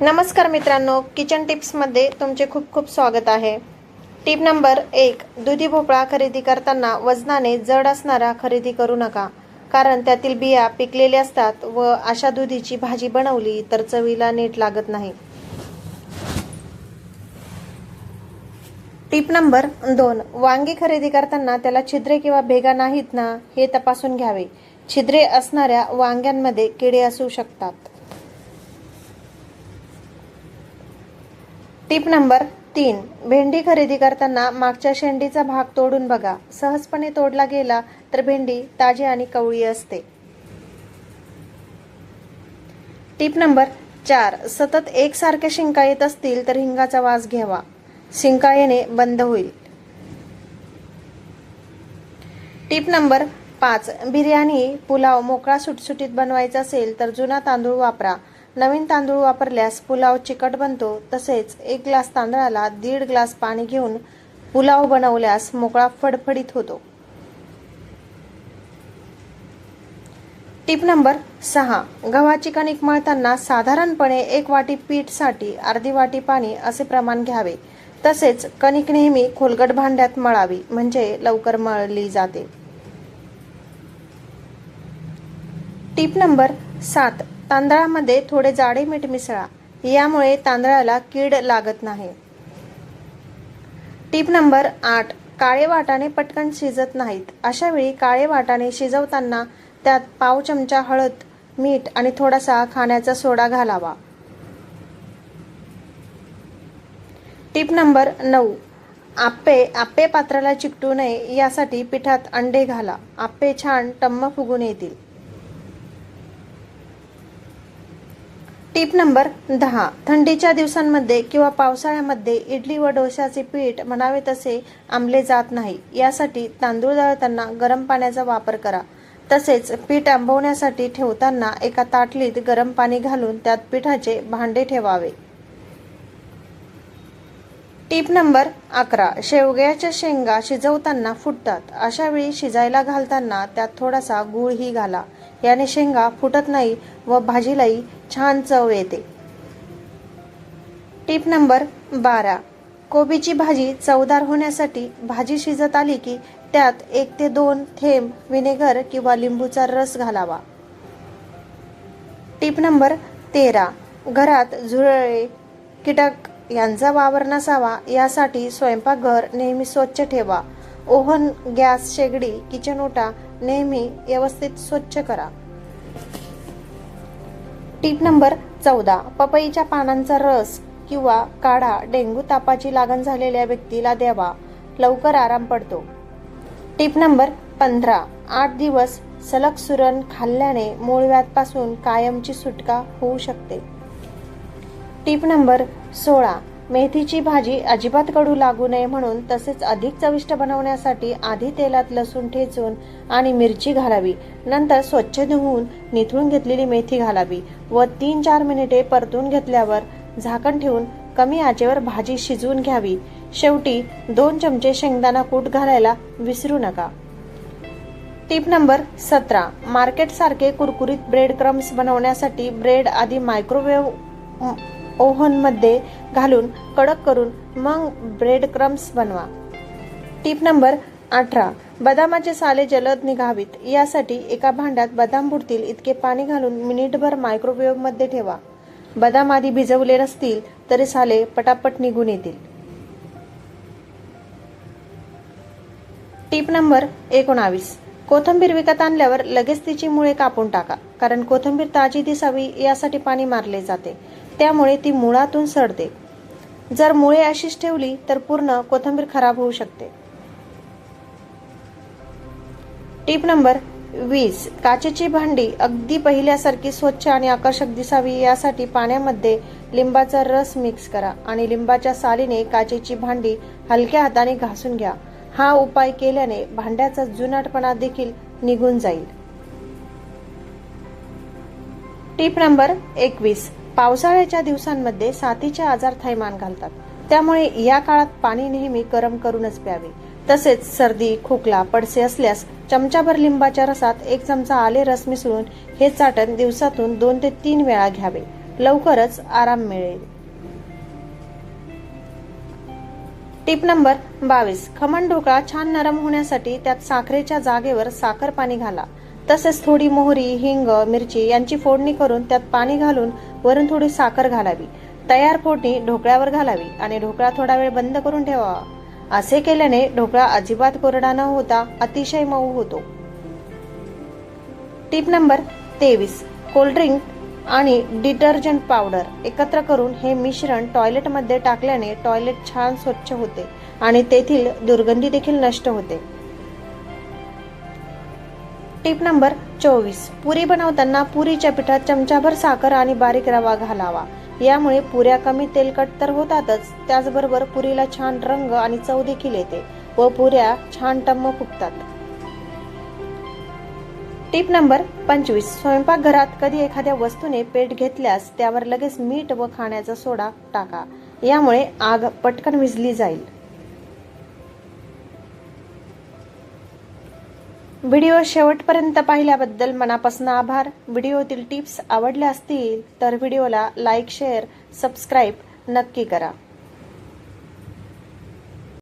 नमस्कार मित्रांनो किचन टिप्समध्ये तुमचे खूप खूप स्वागत आहे. टिप नंबर एक दुधी भोपळा खरेदी करताना वजनाने जड असणारा खरेदी करू नका. कारण त्यातील बिया पिकलेल्या असतात व अशा दुधीची भाजी बनवली तर चवीला नीट लागत नाही. टिप नंबर दोन वांगी खरेदी करताना त्याला छिद्रे किंवा भेगा नाहीत ना हे तपासून घ्यावे. छिद्रे असणाऱ्या वांग्यांमध्ये किडे असू शकतात. टिप नंबर तीन. भेंडी खरेदी करताना मागच्या शेंडीचा भाग तोडून बघा. सहजपणे तोडला गेला तर भेंडी ताजी आणि कवळी असते. टिप नंबर चार. सतत एकसारख्या शिंका येत असतील तर हिंगाचा वास घ्यावा. शिंका येणे बंद होईल. टिप नंबर पाच. बिर्याणी पुलाव मोकळा सुटसुटीत बनवायचा असेल तर जुना तांदूळ वापरा. नवीन तांदूळ वापरल्यास पुलाव चिकट बनतो तसेच एक ग्लास तांदळाला दीड ग्लास पाणी घेऊन पुलाव बनवल्यास मोकळा फडफडीत होतो. टिप नंबर सहा. गव्हाची कणिक मळताना साधारणपणे एक वाटी पीठसाठी अर्धी वाटी पाणी असे प्रमाण घ्यावे. तसेच कणिक नेहमी खोलगट भांड्यात मळावी म्हणजे लवकर मळली जाते. टिप नंबर सात. तांदळामध्ये थोडे जाडे मीठ मिसळा. यामुळे तांदळाला कीड लागत नाही. टीप नंबर आठ काळे वाटाणे पटकन शिजत नाहीत. अशा वेळी काळे वाटाणे शिजवताना त्यात पाव चमचा हळद मीठ आणि थोडासा खाण्याचा सोडा घालावा. टीप नंबर नऊ आप्पे आप्पे पात्राला चिकटू नये यासाठी पिठात अंडे घाला. आप्पे छान टम्म फुगून येतील. टिप नंबर दहा. थंडीच्या दिवसांमध्ये किंवा पावसाळ्यामध्ये इडली व डोश्याचे पीठ म्हणावे तसे आंबले जात नाही. यासाठी तांदूळ दळताना गरम पाण्याचा वापर करा. तसेच पीठ आंबवण्यासाठी ठेवताना एका ताटलीत गरम पाणी घालून त्यात पिठाचे भांडे ठेवावे. टीप नंबर अकरा. शेवग्याच्या शेंगा शिजवताना फुटतात. अशा वेळी शिजायला घालताना त्यात थोडासा गुळही घाला. याने शेंगा फुटत नाही व भाजीलाही छान चव येते. टीप नंबर बारा. कोबीची भाजी चवदार होण्यासाठी भाजी शिजत आली की त्यात एक ते दोन थेंब व्हिनेगर किंवा लिंबूचा रस घालावा. टीप नंबर तेरा. घरात झुरळे कीटक यांचा वावर नसावा यासाठी स्वयंपाकघर नेहमी स्वच्छ ठेवा. ओव्हन गॅस शेगडी किचन ओटा नेहमी व्यवस्थित स्वच्छ करा. टीप नंबर चौदा. पपईच्या पानांचा रस किंवा काढा डेंग्यू तापाची लागण झालेल्या व्यक्तीला द्यावा. लवकर आराम पडतो. टीप नंबर पंधरा. आठ दिवस सलग सुरण खाल्ल्याने मूळव्याधपासून कायमची सुटका होऊ शकते. टीप नंबर सोळा. मेथीची भाजी अजिबात कडू लागू नये म्हणून तसेच अधिक चविष्ट बनवण्यासाठी आधी तेलात लसूण ठेचून आणि मिरची घालावी. नंतर स्वच्छ धुवून निथळून घेतलेली मेथी घालावी व तीन चार मिनिटे परतून घेतल्यावर झाकण ठेवून कमी आचेवर भाजी शिजवून घ्यावी. शेवटी दोन चमचे शेंगदाणा कूट घालायला विसरू नका. टिप नंबर सतरा. मार्केट सारखे कुरकुरीत ब्रेड क्रम्स बनवण्यासाठी ब्रेड आधी मायक्रोवेव्ह ओव्हनमध्ये घालून कडक करून मग ब्रेड क्रम्स बनवा. टिप नंबर अठरा. बदामाचे साले जलद निघावीत. यासाठी एका भांड्यात बदाम बुडतील इतके पाणी घालून मिनिटभर मायक्रोवेव्हमध्ये ठेवा. बदाम आधी भिजवले नसतील तरी साले पटापट निघून येतील. टीप नंबर एकोणावीस. कोथंबीर विकत आणल्यावर लगेच तिची मुळे कापून टाका कारण कोथंबीर ताजी दिसावी यासाठी पाणी मारले जाते. त्यामुळे ती मुळातून सडते. जर मुळे अशीच ठेवली तर पूर्ण कोथंबीर खराब होऊ शकते. टीप नंबर वीस. काचेची भांडी अगदी पहिल्यासारखी स्वच्छ आणि आकर्षक दिसावी यासाठी पाण्यामध्ये लिंबाचा रस मिक्स करा आणि लिंबाच्या सालीने काचेची भांडी हलक्या हाताने घासून घ्या. हा उपाय केल्याने भांड्याचा जुनाटपणा देखील निघून जाईल. टीप नंबर एकवीस. पावसाळ्याच्या दिवसांमध्ये साथीचे आजार थैमान घालतात. त्यामुळे या काळात पाणी नेहमी गरम करूनच प्यावे. तसेच सर्दी खोकला पडसे असल्यास चमचाभर लिंबाच्या रसात एक चमचा आले रस मिसळून हे चाटण दिवसातून दोन ते तीन वेळा घ्यावे. लवकरच आराम मिळेल. टिप नंबर बावीस. खमण ढोकळा छान नरम होण्यासाठी त्यात साखरेच्या जागेवर साखर पाणी घाला. तसेच थोडी मोहरी हिंग मिरची यांची फोडणी करून त्यात पाणी घालून वरून थोडी साखर घालावी. तयार फोडणी ढोकळ्यावर घालावी आणि ढोकळा थोडा वेळ बंद करून ठेवावा. असे केल्याने ढोकळा अजिबात कोरडा न होता अतिशय मऊ होतो. टिप नंबर तेवीस. कोल्ड्रिंक आणि डिटर्जंट पावडर एकत्र करून हे मिश्रण टॉयलेटमध्ये टाकल्याने टॉयलेट छान स्वच्छ होते आणि तेथील दुर्गंधी देखील नष्ट होते. टिप नंबर चोवीस. पुरी बनवताना पुरीच्या पिठात चमचाभर साखर आणि बारीक रवा घालावा. यामुळे पुऱ्या कमी तेलकट तर होतातच त्याचबरोबर पुरीला छान रंग आणि चव देखील येते व पुऱ्या छान टम्म फुगतात. टिप नंबर पंचवीस. स्वयंपाकघरात कधी एखाद्या वस्तूने पेट घेतल्यास त्यावर लगेच मीठ व खाण्याचा सोडा टाका. यामुळे आग पटकन विझली जाईल. व्हिडिओ शेवटपर्यंत पाहिल्याबद्दल मनापासून आभार. व्हिडिओतील टिप्स आवडल्या असतील तर व्हिडिओला लाईक शेअर सबस्क्राईब नक्की करा.